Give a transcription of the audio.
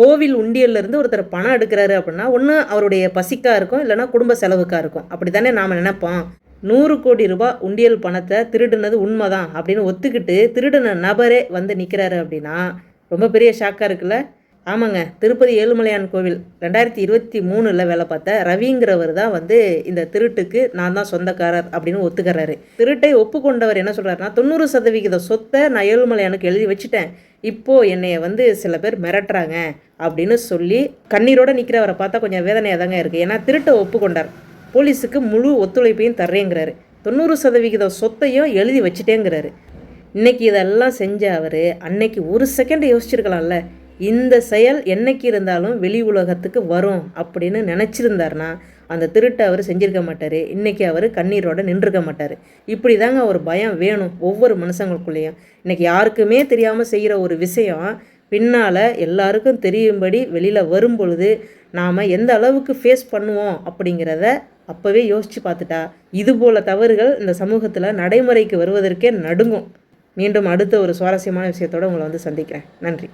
கோவில் உண்டியல்ல இருந்து ஒருத்தர் பணம் எடுக்கிறாரு அப்படின்னா ஒன்று அவருடைய பசிக்காக இருக்கும் இல்லைனா குடும்ப செலவுக்காக இருக்கும். அப்படி தானே நாம் நினைப்போம்? நூறு கோடி ரூபாய் உண்டியல் பணத்தை திருடுனது உண்மைதான் அப்படின்னு ஒத்துக்கிட்டு திருடின நபரே வந்து நிற்கிறாரு அப்படின்னா ரொம்ப பெரிய ஷாக்காக இருக்குல்ல? ஆமாங்க. திருப்பதி ஏழுமலையான் கோவில். ரெண்டாயிரத்தி இருபத்தி மூணில் வேலை பார்த்த ரவிங்கிறவர் தான் வந்து இந்த திருட்டுக்கு நான் தான் சொந்தக்காரர் அப்படின்னு ஒத்துக்கிறாரு. திருட்டை ஒப்புக்கொண்டவர் என்ன சொல்கிறாருன்னா தொண்ணூறு சதவிகித சொத்தை நான் ஏழுமலையானுக்கு எழுதி வச்சுட்டேன். இப்போது என்னைய வந்து சில பேர் மிரட்டுறாங்க அப்படின்னு சொல்லி கண்ணீரோடு நிற்கிறவரை பார்த்தா கொஞ்சம் வேதனையாக தாங்க இருக்குது ஏன்னா திருட்டை ஒப்புக்கொண்டார். போலீஸுக்கு முழு ஒத்துழைப்பையும் தர்றேங்கிறாரு. தொண்ணூறு சதவிகித சொத்தையும் எழுதி வச்சுட்டேங்கிறாரு. இன்னைக்கு இதெல்லாம் செஞ்ச அவர் அன்னைக்கு ஒரு செகண்ட் யோசிச்சிருக்கலாம்ல. இந்த செயல் என்னைக்கு இருந்தாலும் வெளி உலகத்துக்கு வரும் அப்படின்னு நினச்சிருந்தார்னா அந்த திருட்டை அவர் செஞ்சிருக்க மாட்டார். இன்றைக்கி அவர் கண்ணீரோட நின்றுருக்க மாட்டார். இப்படி தாங்க ஒரு பயம் வேணும் ஒவ்வொரு மனுஷங்களுக்குள்ளேயும். இன்னைக்கு யாருக்குமே தெரியாமல் செய்கிற ஒரு விஷயம் பின்னால் எல்லாருக்கும் தெரியும்படி வெளியில் வரும் பொழுது நாம் எந்த அளவுக்கு ஃபேஸ் பண்ணுவோம் அப்படிங்கிறத அப்போவே யோசித்து பார்த்துட்டா இதுபோல தவறுகள் இந்த சமூகத்தில் நடைமுறைக்கு வருவதற்கே நடுங்கும். மீண்டும் அடுத்த ஒரு சுவாரஸ்யமான விஷயத்தோடு உங்களை வந்து சந்திக்கிறேன். நன்றி.